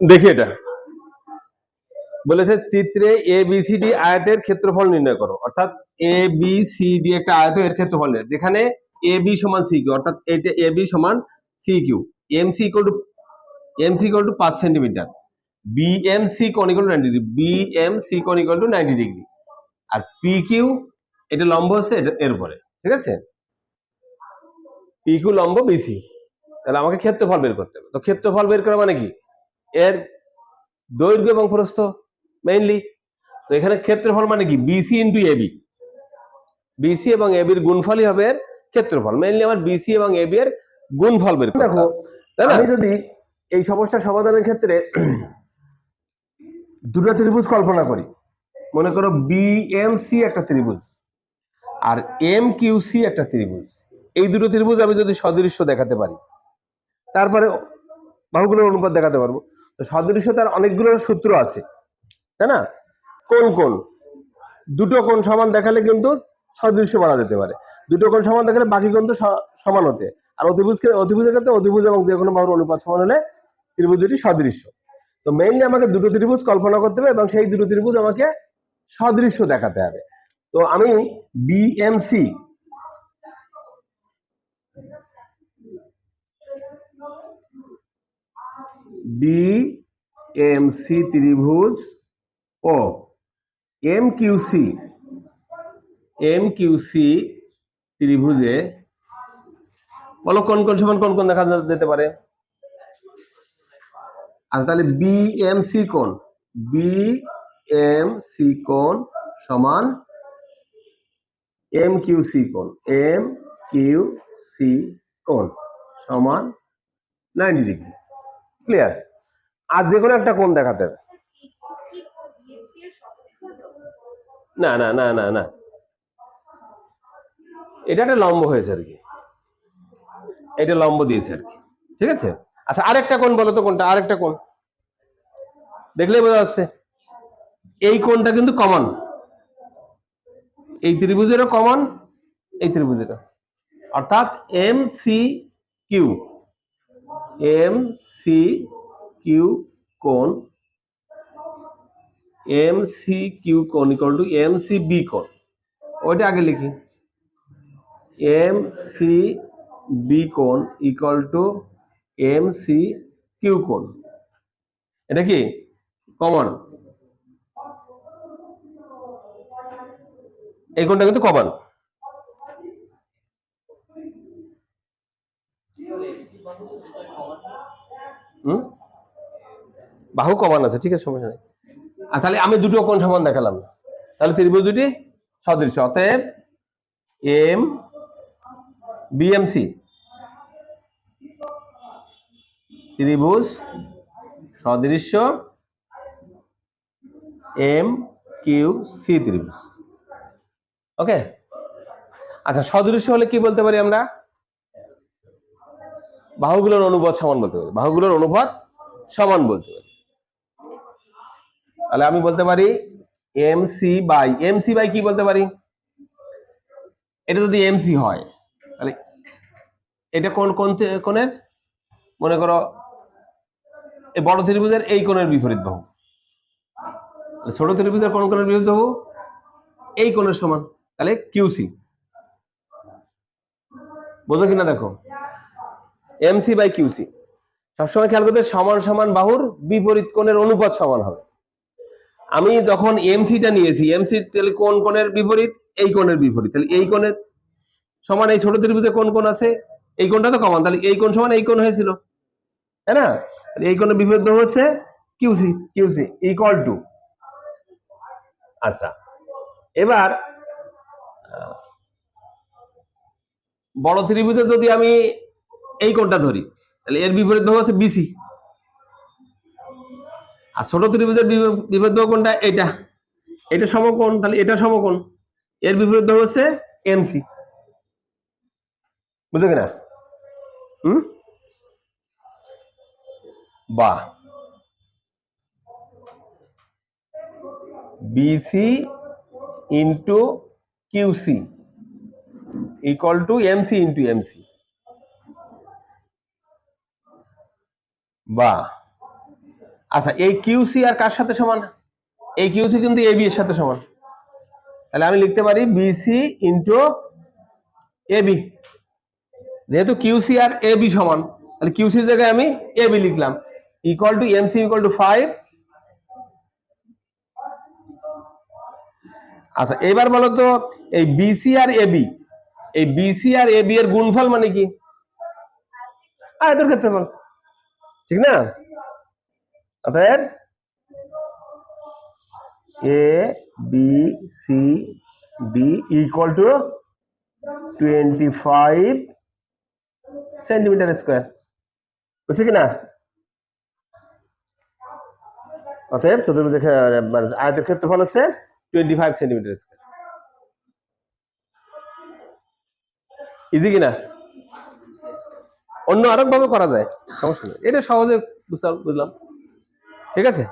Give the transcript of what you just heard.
দেখি এটা। বলেছে চিত্রে এ বি সি ডি আয়তের ক্ষেত্রফল নির্ণয় করো। অর্থাৎ এ বি সি ডি একটা আয়ত এর ক্ষেত্রফল। যেখানে এ বি সমান সি কিউ অর্থাৎ এটা এ বি সমান C Q M C equal to M C equal to পাঁচ সেন্টিমিটার। বি এম সি কোন equal to ninety degree B M C কোন ইকুয়াল টু নাইনটি ডিগ্রি আর P Q এটা লম্ব হচ্ছে এর উপরে। ঠিক আছে? পি কিউ লম্ব বিসি তাহলে আমাকে ক্ষেত্রফল বের করতে হবে। তো ক্ষেত্রফল বের করা মানে কি? এর দৈর্ঘ্য এবং প্রস্থ মেইনলি তো এখানে ক্ষেত্রফল মানে কি? বিসি ইন্টু এবি বিসি এবং এবির গুণফলই হবে এর ক্ষেত্রফল। মেইনলি আমার বিসি এবং এবি এর গুণফল বের দেখো, আমি যদি এই সমস্যার সমাধানের ক্ষেত্রে দুটো ত্রিভুজ কল্পনা করি। মনে করো বিএমসি একটা ত্রিভুজ আর এম কিউসি একটা ত্রিভুজ। এই দুটো ত্রিভুজ আমি যদি সদৃশ্য দেখাতে পারি তারপরে বাহুগুলোর অনুপাত দেখাতে পারব। তো সদৃশ্যতার অনেকগুলো সূত্র আছে, তাই না? কোন কোন? দুটো কোন সমান দেখালে কিন্তু সদৃশ্য বলা যেতে পারে। দুটো কোন সমান দেখালে বাকি কোণ তো সমান হতে। আর অতিভুজকে, অতিভুজের ক্ষেত্রে অতিভুজ এবং যে কোনো বাহুর অনুপাত সমান হলে ত্রিভুজ দুটি সদৃশ্য। তো মেইনলি আমাকে দুটো ত্রিভুজ কল্পনা করতে হবে এবং সেই দুটো ত্রিভুজ আমাকে সদৃশ্য দেখাতে হবে। তো আমি বিএমসি বিএমসি ত্রিভুজ ও এম কিউসি এম কিউসি ত্রিভুজে বলো কোন কোন সমান কোন কোন দেখা যেতে পারে? আচ্ছা তাহলে বিএমসি কোণ বিএমসি কোণ সমান এম কিউ সি কোণ এম কিউ সি কোণ সমান নাইনটি ডিগ্রি। ক্লিয়ার আর যে কোনো একটা কোণ দেখাতে। না না না না না। এটা একটা লম্ব হয়েছে আর কি। এটা লম্ব দিয়েছে আর কি। ঠিক আছে? আচ্ছা আরেকটা কোণ বলো তো কোনটা আরেকটা কোণ। দেখলেই বোঝা যাচ্ছে। এই কোণটা কিন্তু কমন এই ত্রিভুজেরও কমন এই ত্রিভুজেরও। অর্থাৎ M C Q M C Q কোণ, এম সি কিউ কোণ equal to M C B কোণ। ওইটা আগে লিখি। এম সি বি কোণ equal to M C Q কোণ। এটা কি? কমন। এই কোণটা কিন্তু কমন হুম বাহু কমান আছে, ঠিক আছে, সমস্যা নেই। আর তাহলে আমি দুটো কোণ সমান দেখালাম না। তাহলে ত্রিভুজ দুটি সদৃশ্য, অতএব এম, বিএমসি। ত্রিভুজ সদৃশ্য, এম, কিউ, সি ত্রিভুজ। ওকে? আচ্ছা সদৃশ্য হলে কি বলতে পারি আমরা? বাহুগুলোর অনুপাত সমান বলতে পারি। বাহুগুলোর অনুপাত সমান বলতে পারি। তাহলে আমি বলতে পারি M C by M C by কি বলতে পারি? এটা যদি এম সি হয়, তাহলে এটা কোন কোন কোণের? মনে করো, এই বড় ত্রিভুজের এই কোণের বিপরীত বাহু। ছোট ত্রিভুজের কোন কোণের বিপরীত বাহু? এই কোণের সমান। তাহলে কিউসি বোঝো কিনা দেখো? এমসি বাই কিউসি সবসময় খেয়াল করতে সমান সমান বাহুর বিপরীত কোণের অনুপাত সমান হবে। আমি যখন এমসিটা নিয়েছি এমসি তাহলে কোন কোণের বিপরীত? এই কোণের বিপরীত। তাহলে এই কোণের সমান এই ছোট ত্রিভুজে কোন কোণ আছে? এই কোণটা তো কমান তাহলে এই কোণ সমান এই কোণ হয়েছিল। তাই না? এই কোণের বিপরীত হচ্ছে কিউসি কিউসি ইকুয়াল টু আচ্ছা এবার বড় ত্রিভুজে যদি আমি এই কোণটা ধরি, তাহলে এর বিপরীত হচ্ছে বিসি আর ছোট ত্রিভুজের বিপ- বিপরীত কোনটা? এটা এটা সমকোণ তাহলে এটা সমকোণ। এর বিপরীত হচ্ছে এমসি বুঝলো কিনা? হুম? বাহ BC into QC equal to MC into MC বাহ আচ্ছা এই কিউসি আর কার সাথে সমান? এই কিউসি কিন্তু এবি এর সাথে সমান। তাহলে আমি লিখতে পারি বিসি ইন্টু এবি যেহেতু কিউসি আর এবি সমান তাহলে কিউসি জায়গায় আমি এবি লিখলাম। Equal to MC equal to five আচ্ছা এবার বলো তো এই বিসি আর এবি এই বিসি আর এবি এর গুণফল মানে কি? আর আয়তের ক্ষেত্রফল ঠিক না? অতএব A B C D equal to twenty five centimetre square বুঝছি কি না অতএব চতুর্ভুজের মানে আয়তের ক্ষেত্রফল হচ্ছে twenty five centimetre square easy কিনা? অন্য আরেক ভাবে করা যায়, সমস্যা নেই। এটা সহজে বুঝলাম। ঠিক আছে?